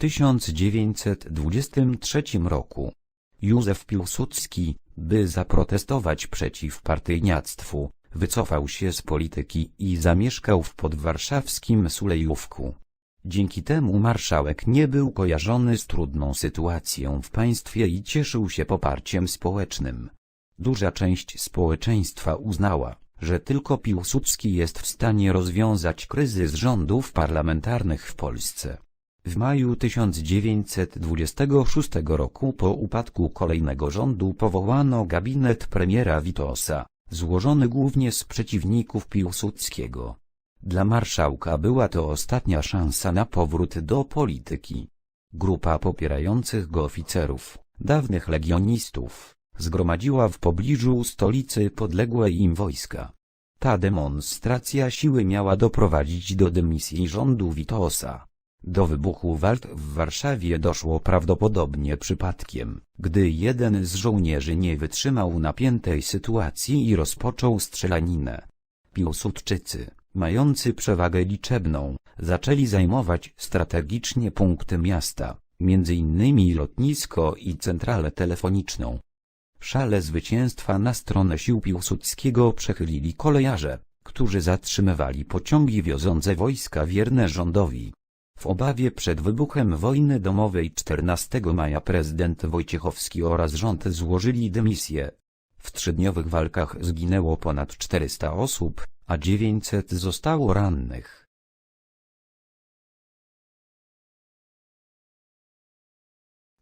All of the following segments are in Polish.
1923 roku. Józef Piłsudski, by zaprotestować przeciw partyjniactwu, wycofał się z polityki i zamieszkał w podwarszawskim Sulejówku. Dzięki temu marszałek nie był kojarzony z trudną sytuacją w państwie i cieszył się poparciem społecznym. Duża część społeczeństwa uznała, że tylko Piłsudski jest w stanie rozwiązać kryzys rządów parlamentarnych w Polsce. W maju 1926 roku po upadku kolejnego rządu powołano gabinet premiera Witosa, złożony głównie z przeciwników Piłsudskiego. Dla marszałka była to ostatnia szansa na powrót do polityki. Grupa popierających go oficerów, dawnych legionistów, zgromadziła w pobliżu stolicy podległej im wojska. Ta demonstracja siły miała doprowadzić do dymisji rządu Witosa. Do wybuchu walk w Warszawie doszło prawdopodobnie przypadkiem, gdy jeden z żołnierzy nie wytrzymał napiętej sytuacji i rozpoczął strzelaninę. Piłsudczycy, mający przewagę liczebną, zaczęli zajmować strategicznie punkty miasta, innymi lotnisko i centralę telefoniczną. Szale zwycięstwa na stronę sił Piłsudskiego przechylili kolejarze, którzy zatrzymywali pociągi wiozące wojska wierne rządowi. W obawie przed wybuchem wojny domowej 14 maja prezydent Wojciechowski oraz rząd złożyli dymisję. W trzydniowych walkach zginęło ponad 400 osób, a 900 zostało rannych.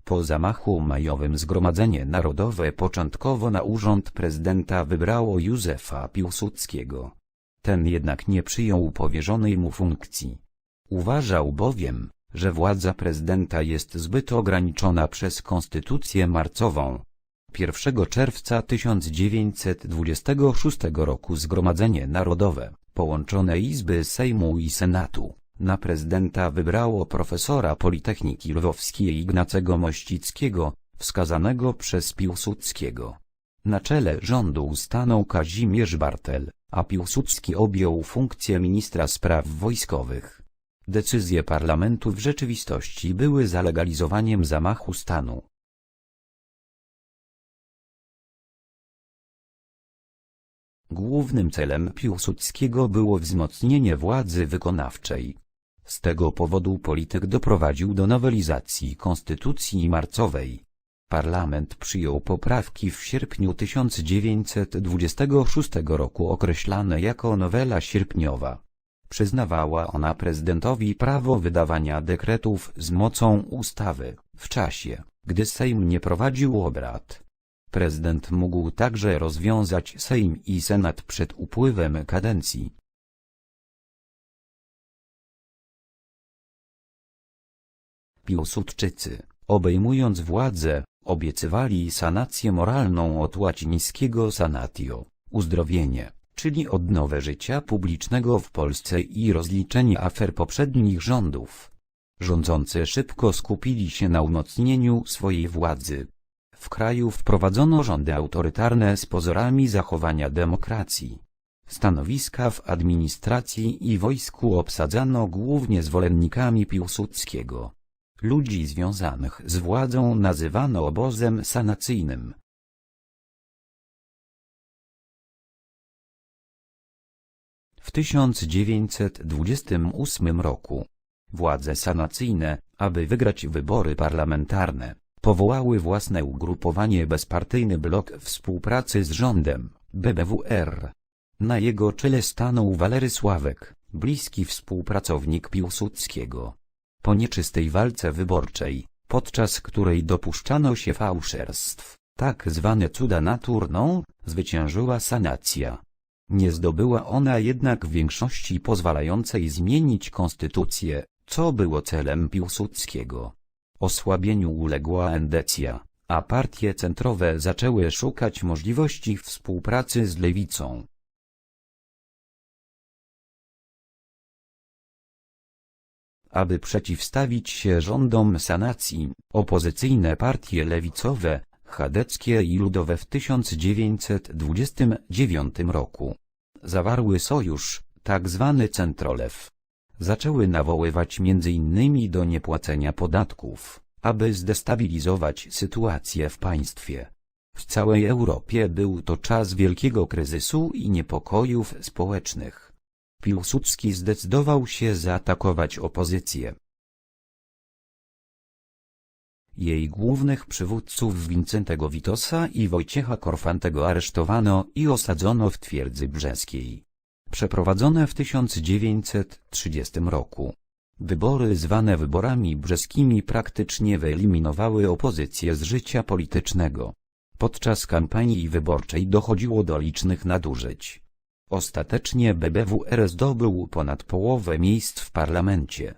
Po zamachu majowym Zgromadzenie Narodowe początkowo na urząd prezydenta wybrało Józefa Piłsudskiego. Ten jednak nie przyjął powierzonej mu funkcji. Uważał bowiem, że władza prezydenta jest zbyt ograniczona przez konstytucję marcową. 1 czerwca 1926 roku Zgromadzenie Narodowe, połączone Izby Sejmu i Senatu, na prezydenta wybrało profesora Politechniki Lwowskiej Ignacego Mościckiego, wskazanego przez Piłsudskiego. Na czele rządu stanął Kazimierz Bartel, a Piłsudski objął funkcję ministra spraw wojskowych. Decyzje parlamentu w rzeczywistości były zalegalizowaniem zamachu stanu. Głównym celem Piłsudskiego było wzmocnienie władzy wykonawczej. Z tego powodu polityk doprowadził do nowelizacji konstytucji marcowej. Parlament przyjął poprawki w sierpniu 1926 roku określane jako nowela sierpniowa. Przyznawała ona prezydentowi prawo wydawania dekretów z mocą ustawy, w czasie, gdy Sejm nie prowadził obrad. Prezydent mógł także rozwiązać Sejm i Senat przed upływem kadencji. Piłsudczycy, obejmując władzę, obiecywali sanację moralną od łacińskiego sanatio, uzdrowienie, czyli odnowę życia publicznego w Polsce i rozliczenie afer poprzednich rządów. Rządzący szybko skupili się na umocnieniu swojej władzy. W kraju wprowadzono rządy autorytarne z pozorami zachowania demokracji. Stanowiska w administracji i wojsku obsadzano głównie zwolennikami Piłsudskiego. Ludzi związanych z władzą nazywano obozem sanacyjnym. W 1928 roku władze sanacyjne, aby wygrać wybory parlamentarne, powołały własne ugrupowanie Bezpartyjny Blok Współpracy z Rządem, BBWR. Na jego czele stanął Walery Sławek, bliski współpracownik Piłsudskiego. Po nieczystej walce wyborczej, podczas której dopuszczano się fałszerstw, tak zwane cuda naturną, zwyciężyła sanacja. Nie zdobyła ona jednak większości pozwalającej zmienić konstytucję, co było celem Piłsudskiego. Osłabieniu uległa endecja, a partie centrowe zaczęły szukać możliwości współpracy z lewicą. Aby przeciwstawić się rządom sanacji, opozycyjne partie lewicowe, chadeckie i ludowe w 1929 roku zawarły sojusz, tak zwany Centrolew. zaczęły nawoływać m.in. do niepłacenia podatków, aby zdestabilizować sytuację w państwie. W całej Europie był to czas wielkiego kryzysu i niepokojów społecznych. Piłsudski zdecydował się zaatakować opozycję. Jej głównych przywódców Wincentego Witosa i Wojciecha Korfantego aresztowano i osadzono w twierdzy brzeskiej. Przeprowadzone w 1930 roku. Wybory zwane wyborami brzeskimi praktycznie wyeliminowały opozycję z życia politycznego. Podczas kampanii wyborczej dochodziło do licznych nadużyć. Ostatecznie BBWR zdobył ponad połowę miejsc w parlamencie.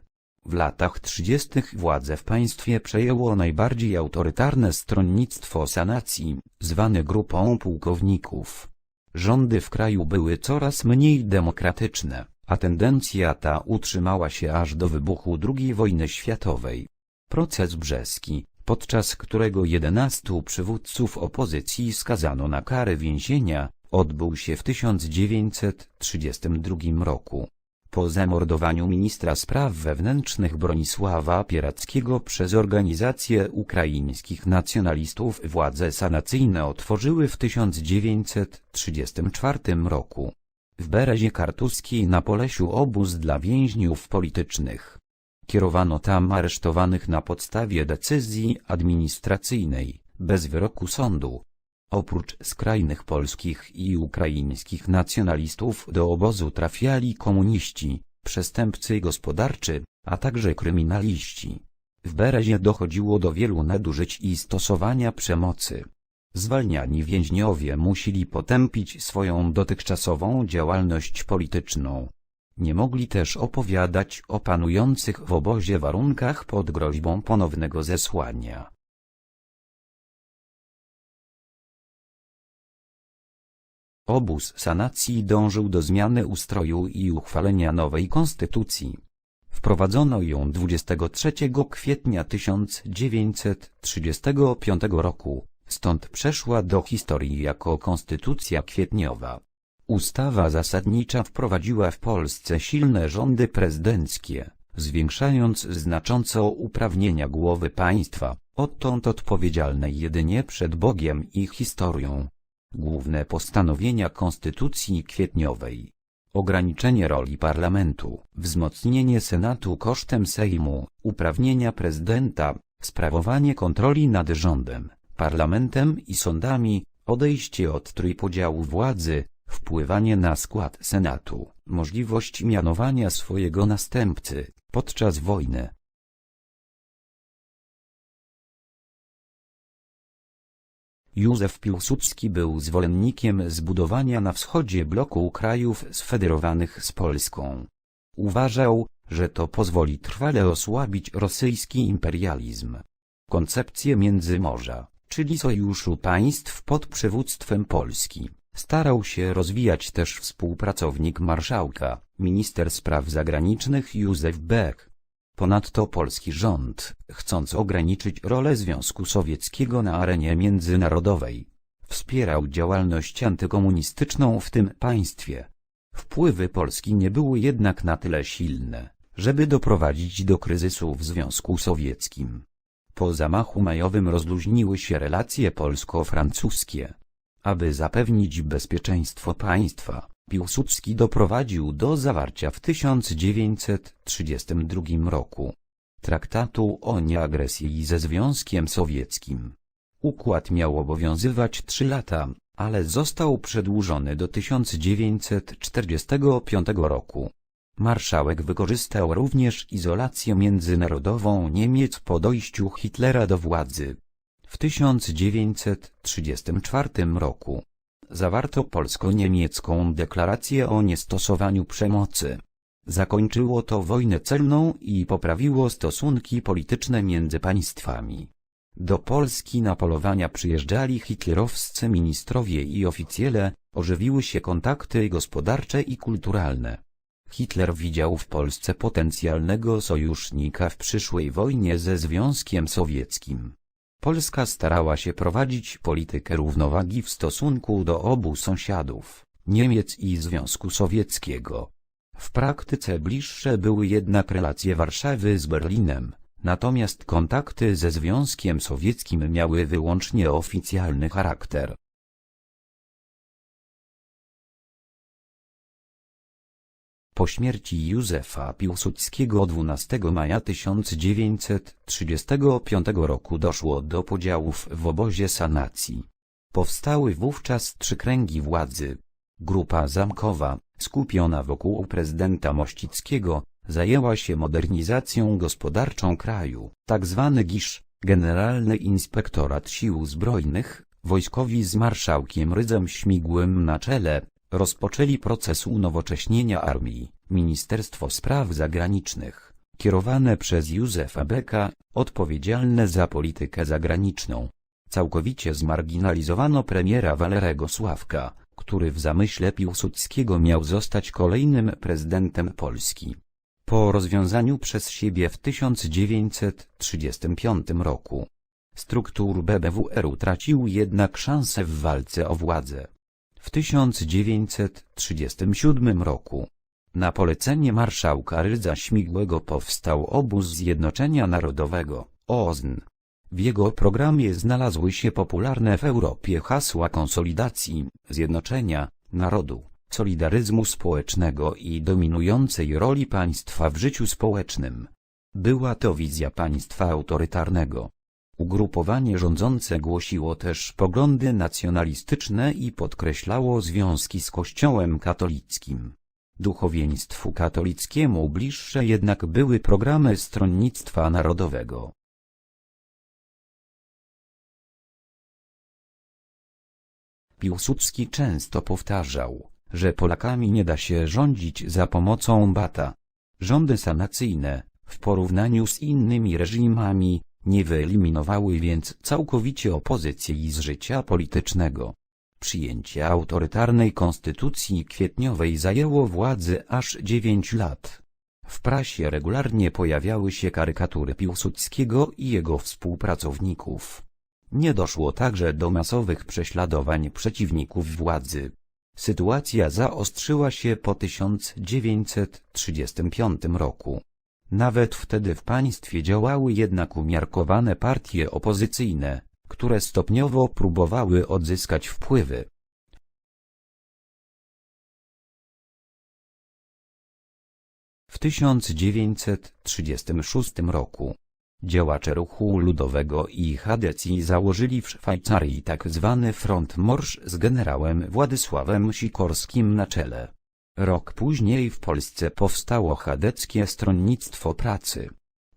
W latach 30. władzę w państwie przejęło najbardziej autorytarne stronnictwo sanacji, zwane grupą pułkowników. Rządy w kraju były coraz mniej demokratyczne, a tendencja ta utrzymała się aż do wybuchu II wojny światowej. Proces brzeski, podczas którego 11 przywódców opozycji skazano na karę więzienia, odbył się w 1932 roku. Po zamordowaniu ministra spraw wewnętrznych Bronisława Pierackiego przez organizację ukraińskich nacjonalistów władze sanacyjne otworzyły w 1934 roku. W Berezie Kartuskiej na Polesiu obóz dla więźniów politycznych. Kierowano tam aresztowanych na podstawie decyzji administracyjnej, bez wyroku sądu. Oprócz skrajnych polskich i ukraińskich nacjonalistów do obozu trafiali komuniści, przestępcy gospodarczy, a także kryminaliści. W Berezie dochodziło do wielu nadużyć i stosowania przemocy. Zwalniani więźniowie musieli potępić swoją dotychczasową działalność polityczną. Nie mogli też opowiadać o panujących w obozie warunkach pod groźbą ponownego zesłania. Obóz sanacji dążył do zmiany ustroju i uchwalenia nowej konstytucji. Wprowadzono ją 23 kwietnia 1935 roku, stąd przeszła do historii jako konstytucja kwietniowa. Ustawa zasadnicza wprowadziła w Polsce silne rządy prezydenckie, zwiększając znacząco uprawnienia głowy państwa, odtąd odpowiedzialnej jedynie przed Bogiem i historią. Główne postanowienia Konstytucji Kwietniowej. Ograniczenie roli parlamentu, wzmocnienie Senatu kosztem Sejmu, uprawnienia prezydenta, sprawowanie kontroli nad rządem, parlamentem i sądami, odejście od trójpodziału władzy, wpływanie na skład Senatu, możliwość mianowania swojego następcy, podczas wojny. Józef Piłsudski był zwolennikiem zbudowania na wschodzie bloku krajów sfederowanych z Polską. Uważał, że to pozwoli trwale osłabić rosyjski imperializm. Koncepcję Międzymorza, czyli sojuszu państw pod przywództwem Polski, starał się rozwijać też współpracownik marszałka, minister spraw zagranicznych Józef Beck. Ponadto polski rząd, chcąc ograniczyć rolę Związku Sowieckiego na arenie międzynarodowej, wspierał działalność antykomunistyczną w tym państwie. Wpływy Polski nie były jednak na tyle silne, żeby doprowadzić do kryzysu w Związku Sowieckim. Po zamachu majowym rozluźniły się relacje polsko-francuskie. Aby zapewnić bezpieczeństwo państwa, Piłsudski doprowadził do zawarcia w 1932 roku traktatu o nieagresji ze Związkiem Sowieckim. Układ miał obowiązywać trzy lata, ale został przedłużony do 1945 roku. Marszałek wykorzystał również izolację międzynarodową Niemiec po dojściu Hitlera do władzy. W 1934 roku zawarto polsko-niemiecką deklarację o niestosowaniu przemocy. Zakończyło to wojnę celną i poprawiło stosunki polityczne między państwami. Do Polski na polowania przyjeżdżali hitlerowscy ministrowie i oficjele, ożywiły się kontakty gospodarcze i kulturalne. Hitler widział w Polsce potencjalnego sojusznika w przyszłej wojnie ze Związkiem Sowieckim. Polska starała się prowadzić politykę równowagi w stosunku do obu sąsiadów, Niemiec i Związku Sowieckiego. W praktyce bliższe były jednak relacje Warszawy z Berlinem, natomiast kontakty ze Związkiem Sowieckim miały wyłącznie oficjalny charakter. Po śmierci Józefa Piłsudskiego 12 maja 1935 roku doszło do podziałów w obozie sanacji. Powstały wówczas trzy kręgi władzy. Grupa zamkowa, skupiona wokół prezydenta Mościckiego, zajęła się modernizacją gospodarczą kraju. Tak zwany GISZ, Generalny Inspektorat Sił Zbrojnych, wojskowi z marszałkiem Rydzem Śmigłym na czele, rozpoczęli proces unowocześnienia armii. Ministerstwo Spraw Zagranicznych, kierowane przez Józefa Beka, odpowiedzialne za politykę zagraniczną. Całkowicie zmarginalizowano premiera Walerego Sławka, który w zamyśle Piłsudskiego miał zostać kolejnym prezydentem Polski. Po rozwiązaniu przez siebie w 1935 roku struktur BBWR utracił jednak szansę w walce o władzę. W 1937 roku na polecenie marszałka Rydza Śmigłego powstał Obóz Zjednoczenia Narodowego, OZN. W jego programie znalazły się popularne w Europie hasła konsolidacji, zjednoczenia, narodu, solidaryzmu społecznego i dominującej roli państwa w życiu społecznym. Była to wizja państwa autorytarnego. Ugrupowanie rządzące głosiło też poglądy nacjonalistyczne i podkreślało związki z Kościołem katolickim. Duchowieństwu katolickiemu bliższe jednak były programy Stronnictwa Narodowego. Piłsudski często powtarzał, że Polakami nie da się rządzić za pomocą bata. Rządy sanacyjne, w porównaniu z innymi reżimami, nie wyeliminowały więc całkowicie opozycji z życia politycznego. Przyjęcie autorytarnej konstytucji kwietniowej zajęło władzy aż dziewięć lat. W prasie regularnie pojawiały się karykatury Piłsudskiego i jego współpracowników. Nie doszło także do masowych prześladowań przeciwników władzy. Sytuacja zaostrzyła się po 1935 roku. Nawet wtedy w państwie działały jednak umiarkowane partie opozycyjne, które stopniowo próbowały odzyskać wpływy. W 1936 roku działacze ruchu ludowego i Hadecji założyli w Szwajcarii. Tak front Morsz z generałem Władysławem Sikorskim na czele. Rok później w Polsce powstało Chadeckie Stronnictwo Pracy.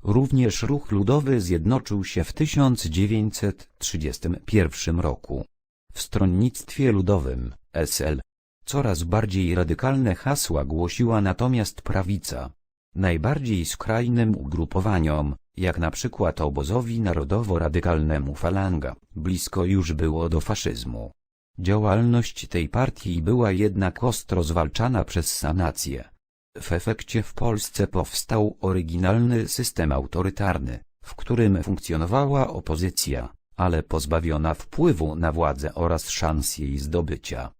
Również ruch ludowy zjednoczył się w 1931 roku. W Stronnictwie Ludowym, SL, coraz bardziej radykalne hasła głosiła natomiast prawica. Najbardziej skrajnym ugrupowaniom, jak na przykład obozowi narodowo-radykalnemu Falanga, blisko już było do faszyzmu. Działalność tej partii była jednak ostro zwalczana przez sanację. W efekcie w Polsce powstał oryginalny system autorytarny, w którym funkcjonowała opozycja, ale pozbawiona wpływu na władzę oraz szans jej zdobycia.